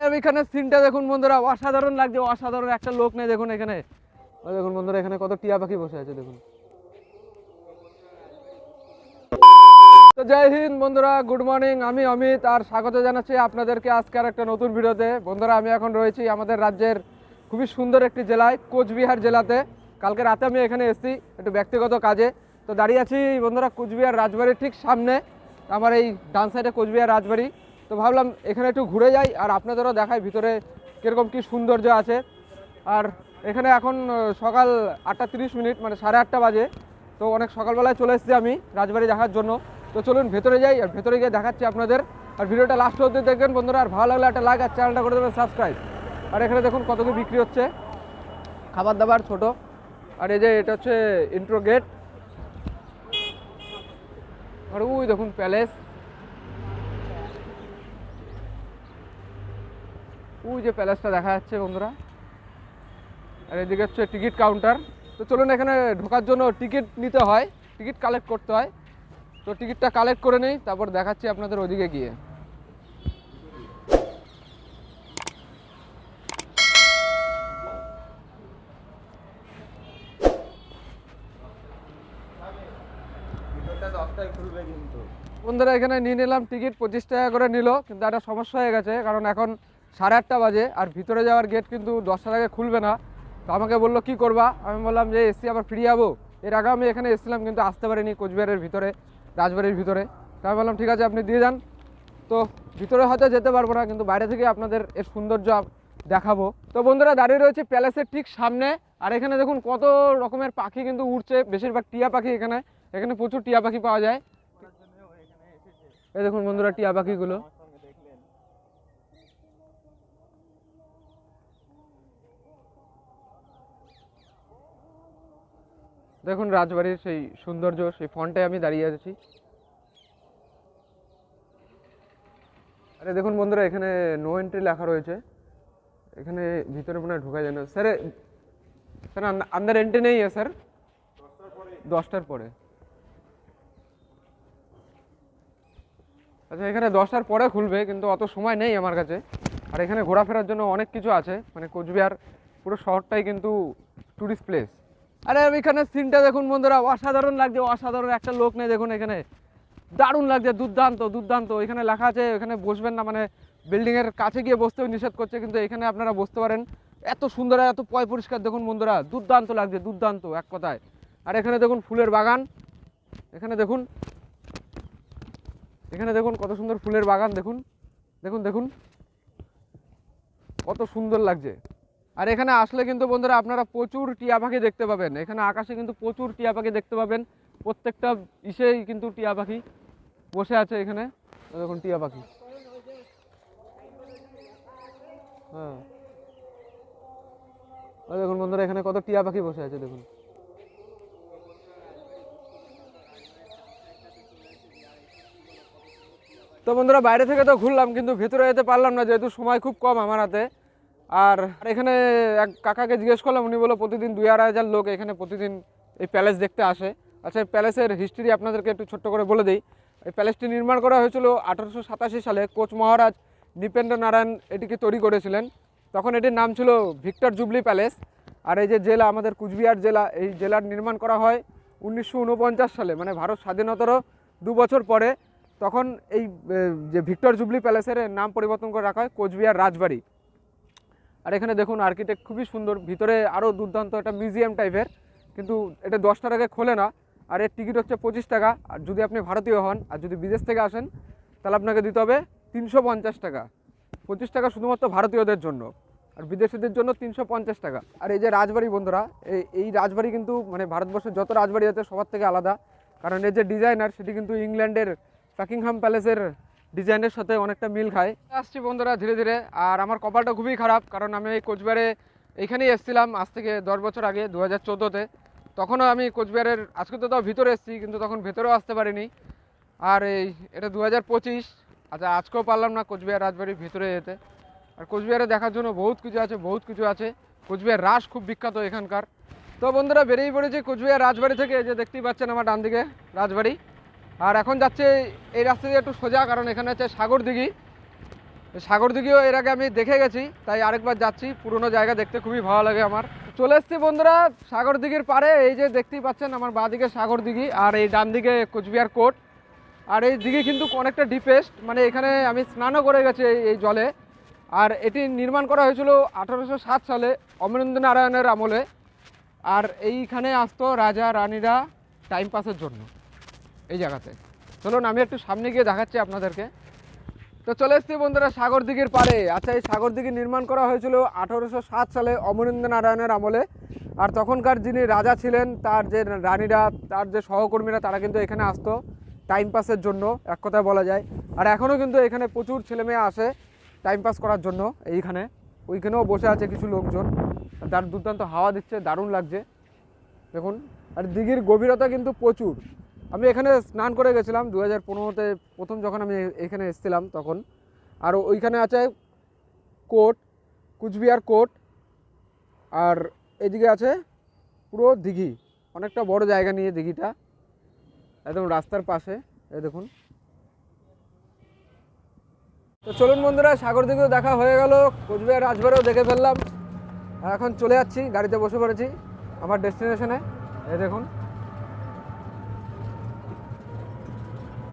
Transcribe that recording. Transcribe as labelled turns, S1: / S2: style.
S1: এখানে সিনটা দেখুন বন্ধুরা, অসাধারণ লাগছে, অসাধারণ একটা লোক নেই দেখুন এখানে। দেখুন বন্ধুরা, এখানে কত টিয়া পাখি বসে আছে, দেখুন। তো জয় হিন্দ বন্ধুরা গুড মর্নিং আমি অমিত, আর স্বাগত জানাচ্ছি আপনাদেরকে আজকের একটা নতুন ভিডিওতে। বন্ধুরা, আমি এখন রয়েছি আমাদের রাজ্যের খুবই সুন্দর একটি জেলায়, কোচবিহার জেলাতে। কালকে রাতে আমি এখানে এসেছি, একটু ব্যক্তিগত কাজে। তো দাঁড়িয়ে আছি বন্ধুরা, কোচবিহার রাজবাড়ির ঠিক সামনে, আমার এই ডান সাইডে কোচবিহার রাজবাড়ি। তো ভাবলাম এখানে একটু ঘুরে যাই, আর আপনাদেরও দেখাই ভিতরে কীরকম কী সৌন্দর্য আছে। আর এখানে এখন সকাল আটটা তিরিশ মিনিট মানে সাড়ে আটটা বাজে। তো অনেক সকালবেলায় চলে এসেছি আমি রাজবাড়ি দেখার জন্য। তো চলুন ভেতরে যাই, আর ভেতরে গিয়ে দেখাচ্ছি আপনাদের। আর ভিডিওটা লাস্ট অবধি দেখবেন বন্ধুরা, আর ভালো লাগলে একটা লাইক আর চ্যানেলটা করে দেবেন সাবস্ক্রাইব আর এখানে দেখুন কত কি বিক্রি হচ্ছে। খাবার দাবার ছোট। আর এই যে এটা হচ্ছে ইন্ট্রো গেট আর ওই দেখুন প্যালেস ওই যে প্যালেসটা দেখা যাচ্ছে বন্ধুরা। আর এদিকে হচ্ছে টিকিট কাউন্টার তো চলুন এখানে ঢোকার জন্য টিকিট নিতে হয়। টিকিট কালেক্ট করতে হয়। তো টিকিটটা কালেক্ট করে নেই, তারপর দেখাচ্ছি আপনাদের ওদিকে গিয়ে। বন্ধুরা, এখানে নিয়ে নিলাম টিকিট পঁচিশ টাকা করে নিল, কিন্তু একটা সমস্যা হয়ে গেছে, কারণ এখন সাড়ে আটটা বাজে আর ভিতরে যাওয়ার গেট কিন্তু দশটার আগে খুলবে না। তো আমাকে বলল, কি করবা? আমি বললাম যে, এসি আবার ফিরে যাব এর আগে আমি এখানে এসেছিলাম কিন্তু আসতে পারিনি কোচবিহারের ভিতরে, রাজবাড়ির ভিতরে। তো আমি বললাম, ঠিক আছে, আপনি দিয়ে যান। তো ভিতরে হয়তো যেতে পারব না, কিন্তু বাইরে থেকে আপনাদের এর সৌন্দর্য দেখাবো। তো বন্ধুরা, দাঁড়িয়ে রয়েছে প্যালেসের ঠিক সামনে। আর এখানে দেখুন কত রকমের পাখি কিন্তু উঠছে বেশিরভাগ টিয়া পাখি এখানে। এখানে প্রচুর টিয়া পাখি পাওয়া যায়। এই দেখুন বন্ধুরা, টিয়া পাখিগুলো। দেখুন, রাজবাড়ির সেই সৌন্দর্য, সেই ফন্টে আমি দাঁড়িয়ে আছি। আরে দেখুন বন্ধুরা, এখানে নো এন্ট্রি লেখা রয়েছে। এখানে ভিতরে মনে হয় ঢোকা যায় না স্যার স্যার আন্দার এন্ট্রি নেই স্যার। দশটার পরে। আচ্ছা এখানে দশটার পরে খুলবে, কিন্তু অত সময় নেই আমার কাছে। আর এখানে ঘোরাফেরার জন্য অনেক কিছু আছে। মানে কোচবিহার পুরো শহরটাই কিন্তু টুরিস্ট প্লেস আরে এখানে সিনটা দেখুন বন্ধুরা, অসাধারণ লাগছে, অসাধারণ একটা লোক নেই দেখুন এখানে। দারুণ লাগছে, দুর্দান্ত দুর্দান্ত। এখানে লেখা আছে, এখানে বসবেন না মানে বিল্ডিংয়ের কাছে গিয়ে বসতেও নিষেধ করছে, কিন্তু এখানে আপনারা বসতে পারেন। এত সুন্দর এত পয় পরিষ্কার দেখুন বন্ধুরা, দুর্দান্ত লাগছে, দুর্দান্ত, এক কথায়। আর এখানে দেখুন ফুলের বাগান, এখানে দেখুন এখানে দেখুন কত সুন্দর ফুলের বাগান, দেখুন দেখুন দেখুন। কত সুন্দর লাগছে। আর এখানে আসলে কিন্তু বন্ধুরা আপনারা প্রচুর টিয়া পাখি দেখতে পাবেন। এখানে আকাশে কিন্তু প্রচুর টিয়া পাখি দেখতে পাবেন। প্রত্যেকটা ইসেই কিন্তু টিয়া পাখি বসে আছে এখানে। দেখুন টিয়া পাখি। হ্যাঁ। দেখুন বন্ধুরা, এখানে কত টিয়া পাখি বসে আছে, দেখুন। তো বন্ধুরা, বাইরে থেকে তো ঘুরলাম, কিন্তু ভেতরে যেতে পারলাম না, যেহেতু সময় খুব কম আমার হাতে। আর এখানে এক কাকাকে জিজ্ঞেস করলাম, উনি বলো প্রতিদিন দুই আড়াই হাজার লোক এখানে প্রতিদিন এই প্যালেস দেখতে আসে। আচ্ছা এই প্যালেসের হিস্ট্রি আপনাদেরকে একটু ছোট্ট করে বলে দিই। এই প্যালেসটি নির্মাণ করা হয়েছিল আঠারোশো সাতাশি সালে। কোচ মহারাজ নৃপেন্দ্র নারায়ণ এটিকে তৈরি করেছিলেন। তখন এটির নাম ছিল ভিক্টর জুবলি প্যালেস আর এই যে জেলা, আমাদের কুচবিহার জেলা, এই জেলার নির্মাণ করা হয় উনিশশো উনপঞ্চাশ সালে মানে ভারত স্বাধীনতারও দু বছর পরে। তখন এই যে ভিক্টর জুবলি প্যালেসের নাম পরিবর্তন করে রাখা হয় কোচবিহার রাজবাড়ি। আর এখানে দেখুন আর্কিটেক্ট খুবই সুন্দর। ভিতরে আরও দুর্দান্ত একটা মিউজিয়াম টাইপের কিন্তু এটা দশটার আগে খোলে না। আর এর টিকিট হচ্ছে পঁচিশ টাকা। আর যদি আপনি ভারতীয় হন আর যদি বিদেশ থেকে আসেন, তাহলে আপনাকে দিতে হবে তিনশো পঞ্চাশ টাকা। পঁচিশ টাকা শুধুমাত্র ভারতীয়দের জন্য। আর বিদেশিদের জন্য তিনশো পঞ্চাশ টাকা। আর এই যে রাজবাড়ি বন্ধুরা, এই এই রাজবাড়ি কিন্তু মানে ভারতবর্ষের যত রাজবাড়ি আছে সবার থেকে আলাদা। কারণ এর যে ডিজাইনার সেটি কিন্তু ইংল্যান্ডের প্যাকিংহাম প্যালেসের ডিজাইনের সাথে অনেকটা মিল খায়। আসছি বন্ধুরা ধীরে ধীরে। আর আমার কপালটা খুবই খারাপ, কারণ আমি এই কোচবিহারে এইখানেই এসেছিলাম আজ থেকে দশ বছর আগে দু হাজার চোদ্দোতে। তখনও আমি কোচবিহারের, আজকে তো তাও ভিতরে এসেছি, কিন্তু তখন ভেতরেও আসতে পারিনি। আর এই, এটা দু হাজার পঁচিশ আচ্ছা আজকেও পারলাম না কোচবিহার রাজবাড়ির ভিতরে যেতে। আর কোচবিহারে দেখার জন্য বহুত কিছু আছে, বহুত কিছু আছে। কোচবিহার রাস খুব বিখ্যাত এখানকার। তো বন্ধুরা বেরিয়ে পড়েছি কোচবিহার রাজবাড়ি থেকে যে দেখতেই পাচ্ছেন আমার ডান দিকে রাজবাড়ি। আর এখন যাচ্ছে এই রাস্তা দিয়ে একটু সোজা, কারণ এখানে হচ্ছে সাগর দিঘি। সাগর দিঘিও এর আগে আমি দেখে গেছি, তাই আরেকবার যাচ্ছি। পুরনো জায়গা দেখতে খুবই ভালো লাগে আমার। চলে এসছি বন্ধুরা সাগর দিঘির পারে এই যে দেখতেই পাচ্ছেন আমার বাঁদিকে সাগর দিঘি আর এই ডান দিকে কোচবিহার কোর্ট। আর এই দিঘি কিন্তু অনেকটা ডিপেস্ট মানে এখানে আমি স্নানও করে গেছি এই- জলে। আর এটি নির্মাণ করা হয়েছিল আঠারোশো সাত সালে অমরেন্দ্র নারায়ণের আমলে। আর এইখানে আসতো রাজা, রানীরা টাইম পাসের জন্য। এই জায়গাতে। চলুন, আমি একটু সামনে গিয়ে দেখাচ্ছি আপনাদেরকে। তো চলে এসছি বন্ধুরা সাগর দিঘির পারে আচ্ছা এই সাগর দিঘি নির্মাণ করা হয়েছিল আঠারোশো সাত সালে অমরেন্দ্র নারায়ণের আমলে। আর তখনকার যিনি রাজা ছিলেন, তার যে রানীরা, তার যে সহকর্মীরা, তারা কিন্তু এখানে আসতো টাইম পাসের জন্য, এক কথায় বলা যায়। আর এখনও কিন্তু এখানে প্রচুর ছেলেমেয়ে আসে টাইম পাস করার জন্য এইখানে। ওইখানেও বসে আছে কিছু লোকজন। তার দুর্দান্ত হাওয়া দিচ্ছে, দারুণ লাগছে। দেখুন, আর দিঘির গভীরতা কিন্তু প্রচুর। আমি এখানে স্নান করে গেছিলাম দু হাজার পনেরোতে প্রথম যখন আমি এখানে এসেছিলাম তখন। আর ওইখানে আছে কোট কুচবিহার কোট আর এদিকে আছে পুরো দিঘি। অনেকটা বড় জায়গা নিয়ে দিঘিটা। একদম রাস্তার পাশে, এ দেখুন। তো চলুন বন্ধুরা, সাগর দিকেও দেখা হয়ে গেল, কোচবিহার রাজবাড়িও দেখে ফেললাম। এখন চলে যাচ্ছি, গাড়িতে বসে পড়েছি, আমার ডেস্টিনেশনে। এ দেখুন।